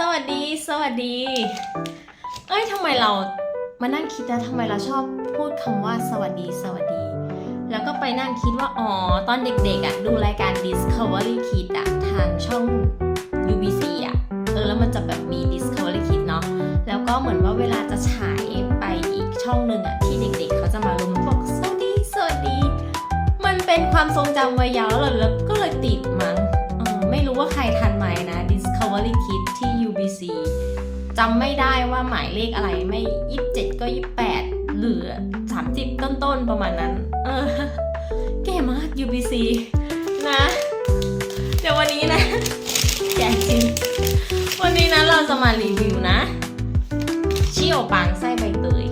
สวัสดี สวัสดี เอ้ยทำไมเรามานั่งคิดนะทำไมเราชอบพูดคำว่าสวัสดี สวัสดี แล้วก็ไปนั่งคิดว่า อ๋อ ตอนเด็กๆอะ่ะ ดูรายการ Discovery Kids อะทางช่อง UBC อะ่ะ เออ แล้วมันจะแบบมี Discovery Kids เนาะ แล้วก็เหมือนว่าเวลาจะฉายไปอีกช่องหนึ่งอะ่ะ ที่เด็กๆ เขาจะมารุมบอกสวัสดี สวัสดี มันเป็นความทรงจำวัยเยาว์แล้วเราก็เลยติดมั้ง เออ ไม่รู้ว่าใครทันไหมนะ Discovery Kids UBC จำไม่ได้ว่าหมายเลขอะไรไม่ยี่สิบเจ็ดก็ยี่สิบแปดหรือสามสิบต้นๆ ประมาณนั้น เออเก๋มาก UBC นะ เดี๋ยววันนี้นะแกจริง วันนี้นะเราจะมารีวิวนะชิโอปังไส้ใบเตย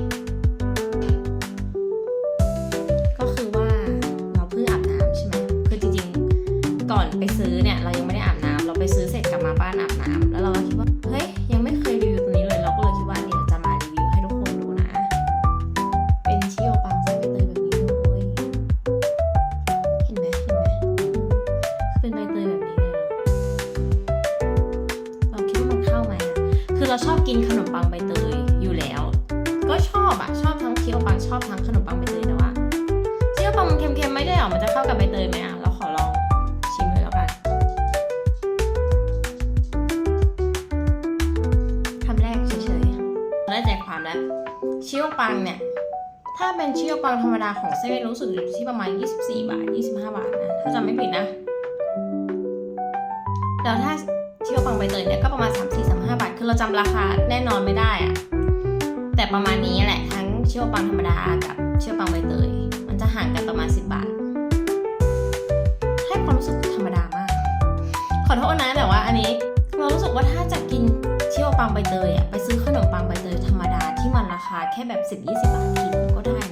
ก็คือว่าเราเพิ่งอาบน้ำใช่ไหมคือจริงๆ ก่อนไปซื้อเนี่ยเรายัง เราชอบกินขนมปังใบเตยอยู่แล้ว ก็ชอบอะชอบทั้งชิโอปังชอบทั้งขนมปังใบเตยแต่ว่าเชื่อปะมันเค็มๆไม่ได้หรอมันจะเข้ากับใบเตยไหมอะเราขอลองชิมเลยแล้วกันคำแรกเฉยๆได้ใจความแล้วชิโอปังเนี่ยถ้าเป็นชิโอปังธรรมดาของเซเว่นรู้สึกอยู่ที่ประมาณ 24 บาท 25 บาทนะถ้าจำไม่ผิดนะแล้วถ้าชิโอปังใบเตยเนี่ยก็ประมาณ34 เราจำราคาแน่นอนไม่ได้อะแต่ประมาณนี้แหละทั้งเชี่ยวปังธรรมดากับเชี่ยวปังใบเตย มันจะห่างกันประมาณ 10 บาท ให้ความรู้สึกธรรมดามาก ขอโทษนะแต่ว่าอันนี้เรารู้สึกว่าถ้าจะกินเชี่ยวปังใบเตยอะไปซื้อขนมปังใบเตยธรรมดาที่มันราคาแค่แบบ 10-20 บาทกินก็ได้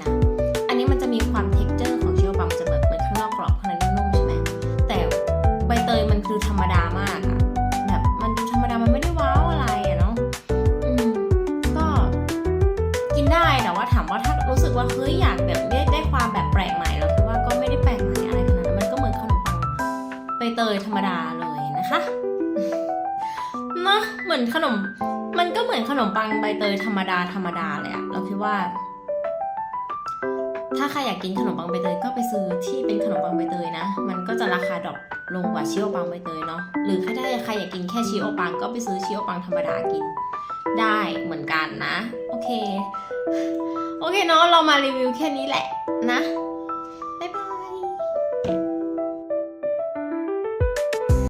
ว่าถามว่าถ้ารู้สึกว่าเฮ้ยอยากแบบได้ได้ความแบบแปลกใหม่เราคิดว่าก็ไม่ได้แปลกใหม่อะไรขนาดนั้นมันก็เหมือนขนมปังใบเตยธรรมดาเลยนะคะเนาะเหมือนขนม มันก็เหมือนขนมปังใบเตยธรรมดาธรรมดาเลยอะเราคิดว่า ถ้าใครอยากกินขนมปังใบเตยก็ไปซื้อที่เป็นขนมปังใบเตยนะ มันก็จะราคาดรอปลงกว่าชิโอปังใบเตยเนาะหรือถ้าได้ใครอยากกินแค่ชิโอปังก็ไปซื้อชิโอปังธรรมดากิน ได้เหมือนกันนะ โอเค โอเคเนาะเรามารีวิวแค่นี้แหละนะ